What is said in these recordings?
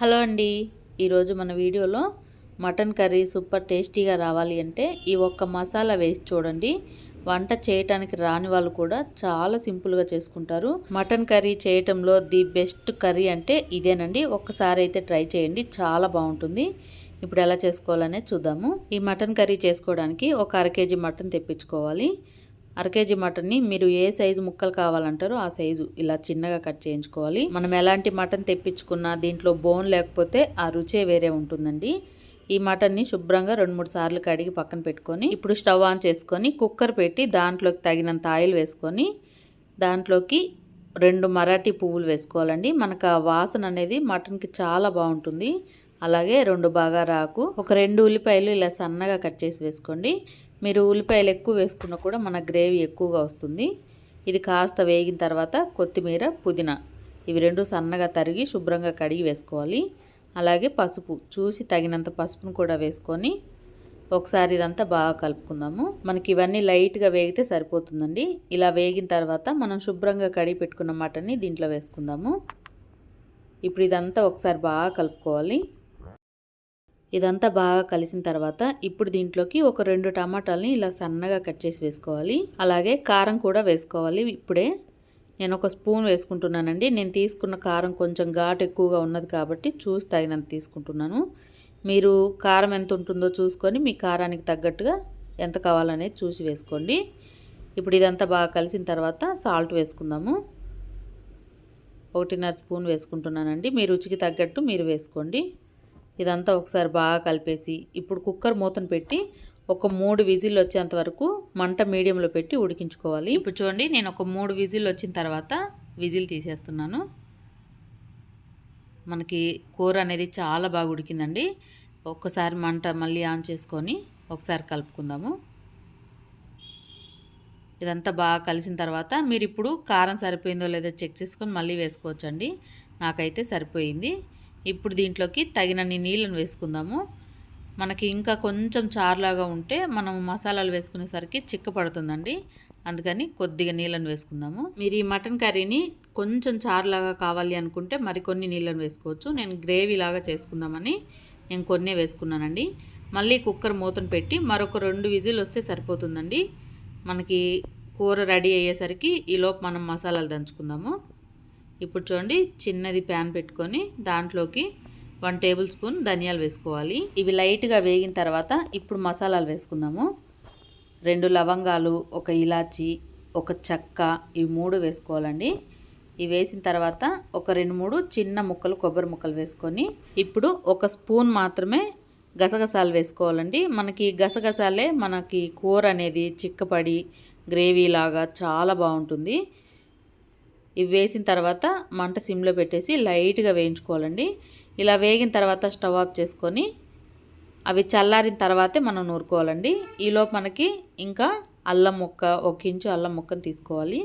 Hello అండి. ఈరోజు మన వీడియోలో మటన్ కర్రీ సూపర్ టేస్టీగా రావాలి అంటే ఈ ఒక్క మసాలా వేసి చూడండి. వంట చేయటానికి రాని వాళ్ళు కూడా చాలా సింపుల్గా చేసుకుంటారు. మటన్ కర్రీ చేయటంలో ది బెస్ట్ కర్రీ అంటే ఇదేనండి. ఒక్కసారి అయితే ట్రై చేయండి చాలా బాగుంటుంది. ఇప్పుడు ఎలా చేసుకోవాలనే చూద్దాము. ఈ మటన్ కర్రీ చేసుకోవడానికి ఒక అర కేజీ మటన్ తెప్పించుకోవాలి. కేజీ మటన్ని మీరు ఏ సైజు ముక్కలు కావాలంటారో ఆ సైజు ఇలా చిన్నగా కట్ చేయించుకోవాలి. మనం ఎలాంటి మటన్ తెప్పించుకున్నా దీంట్లో బోన్ లేకపోతే ఆ రుచే వేరే ఉంటుందండి. ఈ మటన్ని శుభ్రంగా రెండు మూడు సార్లు కడిగి పక్కన పెట్టుకొని ఇప్పుడు స్టవ్ ఆన్ చేసుకొని కుక్కర్ పెట్టి దాంట్లోకి తగినంత ఆయిల్ వేసుకొని దాంట్లోకి రెండు మరాఠీ పువ్వులు వేసుకోవాలండి. మనకు ఆ వాసన అనేది మటన్కి చాలా బాగుంటుంది. అలాగే రెండు బాగా రాకు ఒక రెండు ఉల్లిపాయలు ఇలా సన్నగా కట్ చేసి వేసుకోండి. మీరు ఉల్లిపాయలు ఎక్కువ వేసుకున్నా కూడా మన గ్రేవీ ఎక్కువగా వస్తుంది. ఇది కాస్త వేగిన తర్వాత కొత్తిమీర పుదీనా ఇవి రెండు సన్నగా తరిగి శుభ్రంగా కడిగి వేసుకోవాలి. అలాగే పసుపు చూసి తగినంత పసుపును కూడా వేసుకొని ఒకసారి ఇదంతా బాగా కలుపుకుందాము. మనకి ఇవన్నీ లైట్గా వేగితే సరిపోతుందండి. ఇలా వేగిన తర్వాత మనం శుభ్రంగా కడిగి పెట్టుకున్న మటన్ని దీంట్లో వేసుకుందాము. ఇప్పుడు ఇదంతా ఒకసారి బాగా కలుపుకోవాలి. ఇదంతా బాగా కలిసిన తర్వాత ఇప్పుడు దీంట్లోకి ఒక రెండు టమాటాలని ఇలా సన్నగా కట్ చేసి వేసుకోవాలి. అలాగే కారం కూడా వేసుకోవాలి. ఇప్పుడే నేను ఒక స్పూన్ వేసుకుంటున్నానండి. నేను తీసుకున్న కారం కొంచెం ఘాటు ఎక్కువగా ఉన్నది కాబట్టి చూసి తగినంత తీసుకుంటున్నాను. మీరు కారం ఎంత ఉంటుందో చూసుకొని మీ కారానికి తగ్గట్టుగా ఎంత కావాలనేది చూసి వేసుకోండి. ఇప్పుడు ఇదంతా బాగా కలిసిన తర్వాత సాల్ట్ వేసుకుందాము. ఒకటిన్నర స్పూన్ వేసుకుంటున్నానండి. మీ రుచికి తగ్గట్టు మీరు వేసుకోండి. ఇదంతా ఒకసారి బాగా కలిపేసి ఇప్పుడు కుక్కర్ మూతను పెట్టి ఒక మూడు విజిల్ వచ్చేంత వరకు మంట మీడియంలో పెట్టి ఉడికించుకోవాలి. ఇప్పుడు చూడండి నేను ఒక మూడు విజిల్ వచ్చిన తర్వాత విజిల్ తీసేస్తున్నాను. మనకి కూర అనేది చాలా బాగా ఉడికిందండి. ఒక్కసారి మంట మళ్ళీ ఆన్ చేసుకొని ఒకసారి కలుపుకుందాము. ఇదంతా బాగా కలిసిన తర్వాత మీరు ఇప్పుడు కారం సరిపోయిందో లేదో చెక్ చేసుకొని మళ్ళీ వేసుకోవచ్చండి. నాకైతే సరిపోయింది. ఇప్పుడు దీంట్లోకి తగినన్ని నీళ్ళను వేసుకుందాము. మనకి ఇంకా కొంచెం చారులాగా ఉంటే మనం మసాలాలు వేసుకునేసరికి చిక్క పడుతుందండి అందుకని కొద్దిగా నీళ్ళను వేసుకుందాము. మీరు ఈ మటన్ కర్రీని కొంచెం చారులాగా కావాలి అనుకుంటే మరికొన్ని నీళ్ళను వేసుకోవచ్చు. నేను గ్రేవీ లాగా చేసుకుందామని నేను కొన్నే వేసుకున్నానండి. మళ్ళీ కుక్కర్ మూతను పెట్టి మరొక రెండు విజిల్ వస్తే సరిపోతుందండి. మనకి కూర రెడీ అయ్యేసరికి ఈలోపు మనం మసాలాలు దంచుకుందాము. ఇప్పుడు చూడండి చిన్నది ప్యాన్ పెట్టుకొని దాంట్లోకి వన్ టేబుల్ స్పూన్ ధనియాలు వేసుకోవాలి. ఇవి లైట్గా వేగిన తర్వాత ఇప్పుడు మసాలాలు వేసుకుందాము. రెండు లవంగాలు ఒక ఇలాచి ఒక చెక్క ఇవి మూడు వేసుకోవాలండి. ఇవి వేసిన తర్వాత ఒక రెండు మూడు చిన్న ముక్కలు కొబ్బరి ముక్కలు వేసుకొని ఇప్పుడు ఒక స్పూన్ మాత్రమే గసగసాలు వేసుకోవాలండి. మనకి గసగసాలే మనకి కూర అనేది చిక్కపడి గ్రేవీ లాగా చాలా బాగుంటుంది. ఇవి వేసిన తర్వాత మంట సిమ్లో పెట్టేసి లైట్గా వేయించుకోవాలండి. ఇలా వేగిన తర్వాత స్టవ్ ఆఫ్ చేసుకొని అవి చల్లారిన తర్వాతే మనం నూరుకోవాలండి. ఈలోపు మనకి ఇంకా అల్లం ముక్క ఒక ఇంచు అల్లం ముక్కను తీసుకోవాలి.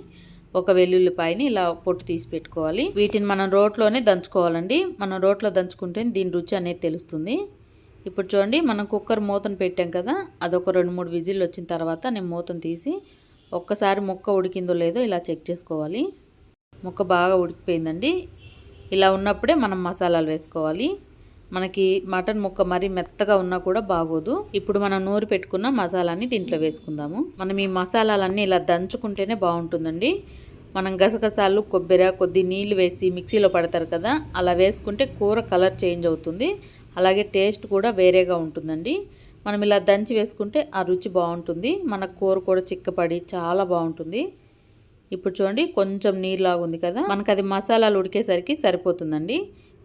ఒక వెల్లుల్లిపాయని ఇలా పొట్టు తీసి పెట్టుకోవాలి. వీటిని మనం రోట్లోనే దంచుకోవాలండి. మనం రోట్లో దంచుకుంటే దీని రుచి అనేది తెలుస్తుంది. ఇప్పుడు చూడండి మనం కుక్కర్ మూతను పెట్టాం కదా అదొక రెండు మూడు విజిల్లు వచ్చిన తర్వాత నేను మూతను తీసి ఒక్కసారి ముక్క ఉడికిందో లేదో ఇలా చెక్ చేసుకోవాలి. ముక్క బాగా ఉడికిపోయిందండి. ఇలా ఉన్నప్పుడే మనం మసాలాలు వేసుకోవాలి. మనకి మటన్ ముక్క మరీ మెత్తగా ఉన్నా కూడా బాగోదు. ఇప్పుడు మనం నూరు పెట్టుకున్న మసాలాని దీంట్లో వేసుకుందాము. మనం ఈ మసాలాలన్నీ ఇలా దంచుకుంటేనే బాగుంటుందండి. మనం గసగసాలు కొబ్బరి కొద్ది నీళ్ళు వేసి మిక్సీలో పడతారు కదా అలా వేసుకుంటే కూర కలర్ చేంజ్ అవుతుంది. అలాగే టేస్ట్ కూడా వేరేగా ఉంటుందండి. మనం ఇలా దంచి వేసుకుంటే ఆ రుచి బాగుంటుంది. మన కూర కూడా చిక్కపడి చాలా బాగుంటుంది. ఇప్పుడు చూడండి కొంచెం నీరులాగా ఉంది కదా. మనకు అది మసాలాలు ఉడికేసరికి సరిపోతుందండి.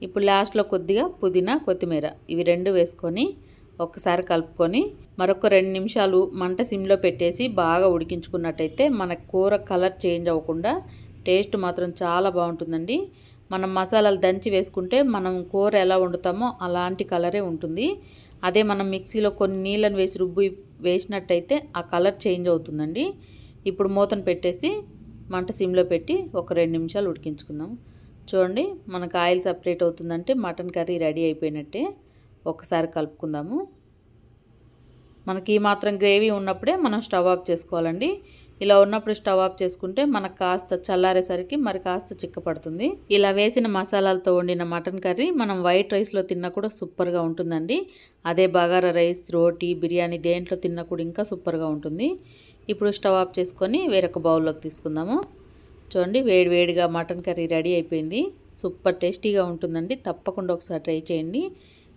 ఇప్పుడు లాస్ట్లో కొద్దిగా పుదీనా కొత్తిమీర ఇవి రెండు వేసుకొని ఒకసారి కలుపుకొని మరొక రెండు నిమిషాలు మంట సిమ్లో పెట్టేసి బాగా ఉడికించుకున్నట్టయితే మన కూర కలర్ చేంజ్ అవ్వకుండా టేస్ట్ మాత్రం చాలా బాగుంటుందండి. మనం మసాలాలు దంచి వేసుకుంటే మనం కూర ఎలా వండుతామో అలాంటి కలరే ఉంటుంది. అదే మనం మిక్సీలో కొన్ని నీళ్ళని వేసి రుబ్బు వేసినట్టయితే ఆ కలర్ చేంజ్ అవుతుందండి. ఇప్పుడు మూతను పెట్టేసి మంట సిమ్లో పెట్టి ఒక రెండు నిమిషాలు ఉడికించుకుందాం. చూడండి మనకు ఆయిల్ సపరేట్ అవుతుందంటే మటన్ కర్రీ రెడీ అయిపోయినట్టే ఒకసారి కలుపుకుందాము. మనకి ఈ మాత్రం గ్రేవీ ఉన్నప్పుడే మనం స్టవ్ ఆఫ్ చేసుకోవాలండి. ఇలా ఉన్నప్పుడు స్టవ్ ఆఫ్ చేసుకుంటే మనకు కాస్త చల్లారేసరికి మరి కాస్త చిక్కపడుతుంది. ఇలా వేసిన మసాలాలతో వండిన మటన్ కర్రీ మనం వైట్ రైస్లో తిన్నా కూడా సూపర్గా ఉంటుందండి. అదే బగారా రైస్ రోటీ బిర్యానీ దేంట్లో తిన్నా కూడా ఇంకా సూపర్గా ఉంటుంది. ఇప్పుడు స్టవ్ ఆఫ్ చేసుకొని వేరొక బౌల్లోకి తీసుకుందాము. చూడండి వేడి వేడిగా మటన్ కర్రీ రెడీ అయిపోయింది. సూపర్ టేస్టీగా ఉంటుందండి. తప్పకుండా ఒకసారి ట్రై చేయండి.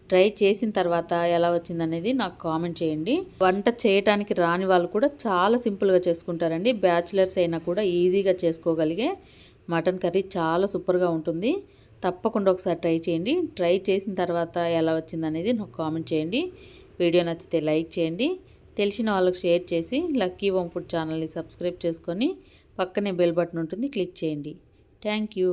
ట్రై చేసిన తర్వాత ఎలా వచ్చిందనేది నాకు కామెంట్ చేయండి. వంట చేయటానికి రాని వాళ్ళు కూడా చాలా సింపుల్గా చేసుకుంటారండి. బ్యాచిలర్స్ అయినా కూడా ఈజీగా చేసుకోగలిగే మటన్ కర్రీ చాలా సూపర్గా ఉంటుంది. తప్పకుండా ఒకసారి ట్రై చేయండి. ట్రై చేసిన తర్వాత ఎలా వచ్చిందనేది నాకు కామెంట్ చేయండి. వీడియో నచ్చితే లైక్ చేయండి. తెలిసిన వాళ్ళకి షేర్ చేసి లక్కీ హోమ్ ఫుడ్ ఛానల్ని సబ్స్క్రైబ్ చేసుకొని పక్కనే బెల్ బటన్ ఉంటుంది క్లిక్ చేయండి. Thank you.